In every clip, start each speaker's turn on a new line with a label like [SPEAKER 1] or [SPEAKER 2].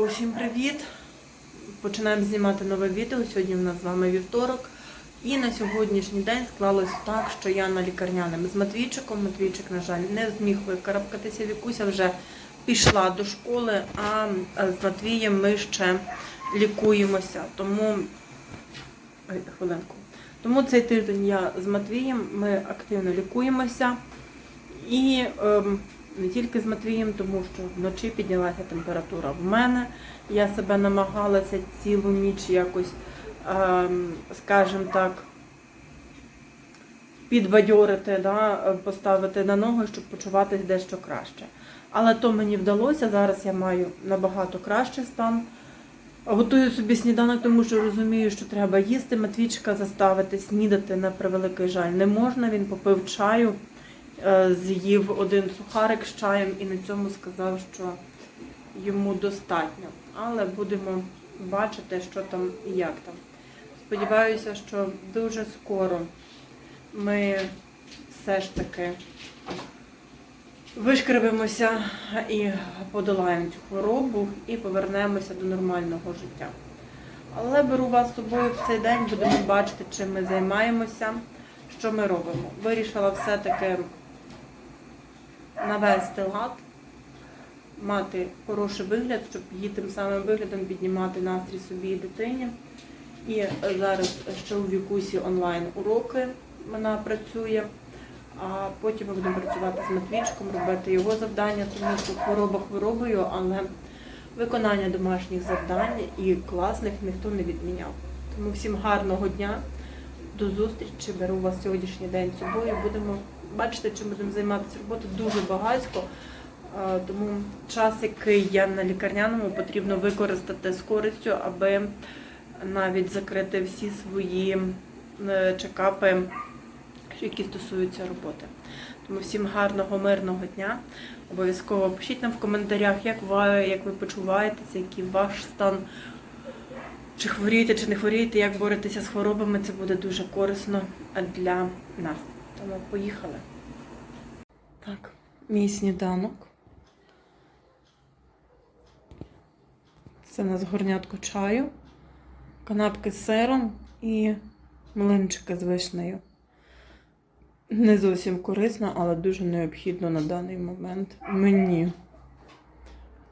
[SPEAKER 1] Усім привіт! Починаємо знімати нове відео. Сьогодні в нас з вами вівторок. І на сьогоднішній день склалось так, що я на лікарняному з Матвійчиком. Матвійчик, на жаль, не зміг викарабкатися. Вікуся вже пішла до школи, а з Матвієм ми ще лікуємося. Тому хвилинку. Тому цей тиждень я з Матвієм, ми активно лікуємося. І ем, не тільки з Матвієм, тому що вночі піднялася температура в мене. Я себе намагалася цілу ніч якось, ем, скажімо так, підбадьорити, да, поставити на ноги, щоб почуватись дещо краще. Але то мені вдалося. Зараз я маю набагато кращий стан. Готую собі сніданок, тому що розумію, що треба їсти. Матвійчика заставити снідати на превеликий жаль не можна. Він попив чаю, з'їв один сухарик з чаєм і на цьому сказав, що йому достатньо. Але будемо бачити, що там і як там. Сподіваюся, що дуже скоро ми все ж таки вишкребемося і подолаємо цю хворобу і повернемося до нормального життя. Але беру вас з собою в цей день, будемо бачити, чим ми займаємося, що ми робимо. Вирішила все-таки навести лад, мати хороший вигляд, щоб її тим самим виглядом піднімати настрій собі і дитині. І зараз ще у вікусі онлайн уроки вона працює. А потім ми будемо працювати з Матвійчиком, робити його завдання, тому що хвороба хворобою, але виконання домашніх завдань і класних ніхто не відміняв. Тому всім гарного дня, до зустрічі. Беру вас сьогоднішній день з собою. Будемо бачити, чим будемо займатися. Роботи дуже багатько. Е, Тому час, який я на лікарняному, потрібно використати з користю, аби навіть закрити всі свої е, чекапи які стосуються роботи. Тому всім гарного, мирного дня. Обов'язково пишіть нам в коментарях, як ви, як ви почуваєтеся, який ваш стан, чи хворієте, чи не хворієте, як боретеся з хворобами. Це буде дуже корисно для нас. Тому поїхали. Так, мій сніданок. Це у нас горнятко чаю, канапки з сиром і млинчики з вишнею. Не зовсім корисно, але дуже необхідно на даний момент мені.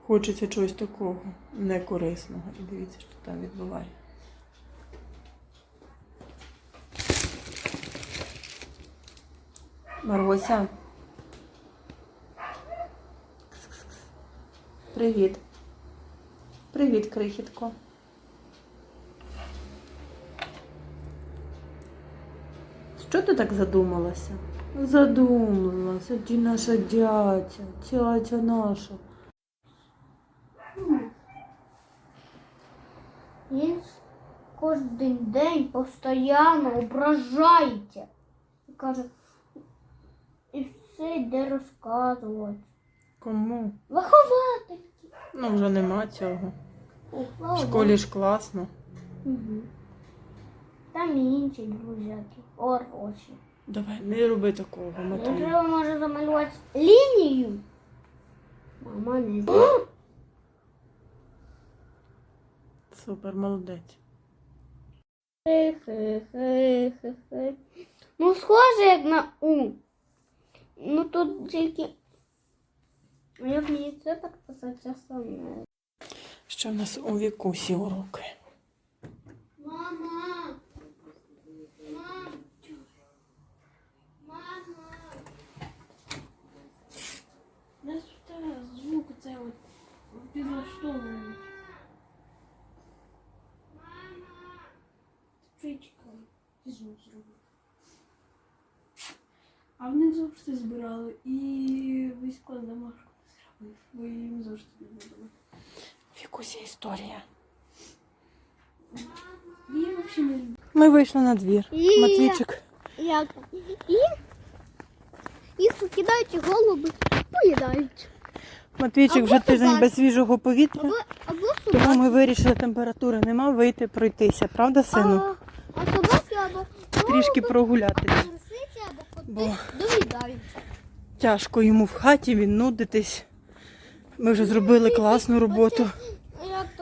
[SPEAKER 1] Хочеться чогось такого некорисного. І дивіться, що там відбувається. Кс-кс-кс. Привіт. Привіт, крихітко. Що ти так задумалася? Задумалася, ті наша дядя, тятя наша.
[SPEAKER 2] Він кожен день постійно ображається. І каже, все йде розказувати.
[SPEAKER 1] Кому?
[SPEAKER 2] Виховати.
[SPEAKER 1] Ну, вже нема цього.
[SPEAKER 2] О,
[SPEAKER 1] В школі ж класно.
[SPEAKER 2] Мгм. Там і інші друзяки. Хороші.
[SPEAKER 1] Давай, не роби такого, Матвій.
[SPEAKER 2] треба може замалювати лінію. Мама не знає.
[SPEAKER 1] Супер, молодець.
[SPEAKER 2] Хе-хе-хе-хе-хе. Ну, схоже, як на У. Ну тут тільки. А як мені це так писати, я сам не знаю.
[SPEAKER 1] В нас у вікусі уроки?
[SPEAKER 2] Мама! Мам! Мама!
[SPEAKER 3] В тебе звук це от підлаштовують. Стрічка. Звук зробив. А в них завжди збирали і весь клас домашку зробив, бо їм завжди не було.
[SPEAKER 1] Вікусі історія.
[SPEAKER 3] Я взагалі не люблю.
[SPEAKER 1] Ми вийшли на двір.
[SPEAKER 2] І-
[SPEAKER 1] Матвійчик.
[SPEAKER 2] Як? І їх покидають і голуби поїдають.
[SPEAKER 1] Матвійчик
[SPEAKER 2] Або
[SPEAKER 1] вже тиждень без свіжого повітря,
[SPEAKER 2] Або, або
[SPEAKER 1] тому
[SPEAKER 2] собаки.
[SPEAKER 1] ми вирішили, температури нема, вийти пройтися, правда, сину?
[SPEAKER 2] А, а собаки або
[SPEAKER 1] Трішки прогулятися. Бо тяжко йому в хаті, він нудитись. Ми вже зробили класну роботу.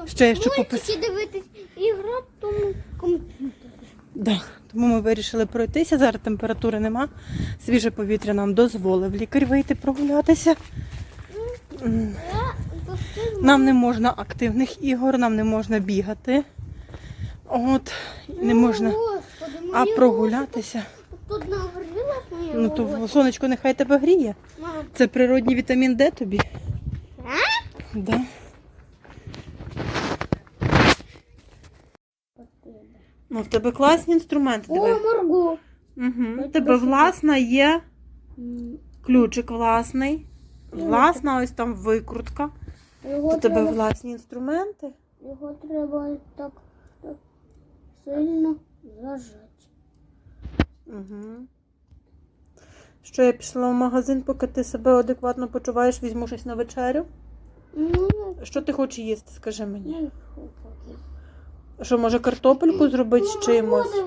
[SPEAKER 1] Ще я
[SPEAKER 2] мультики
[SPEAKER 1] попис-
[SPEAKER 2] дивитись і грати тому комп'ютері.
[SPEAKER 1] Да. Тому ми вирішили пройтися. Зараз температури нема. Свіже повітря нам дозволив лікар вийти прогулятися.
[SPEAKER 2] Пустив
[SPEAKER 1] Нам не можна активних ігор, нам не можна бігати. От, не можна. А прогулятися.
[SPEAKER 2] Тут моє
[SPEAKER 1] Ну то сонечко нехай тебе гріє. Це природній вітамін Д тобі. Да. Ну, в тебе класні інструменти.
[SPEAKER 2] О. Марго.
[SPEAKER 1] Угу. В тебе власна є ключик власний. Власна ось там викрутка. У тебе власні інструменти.
[SPEAKER 2] його треба так, так сильно зажати.
[SPEAKER 1] Угу. Що я пішла в магазин, поки ти себе адекватно почуваєш, візьму щось на вечерю. Що ти хочеш їсти, скажи мені. Що, може, картопельку зробити з
[SPEAKER 2] Ну,
[SPEAKER 1] чимось?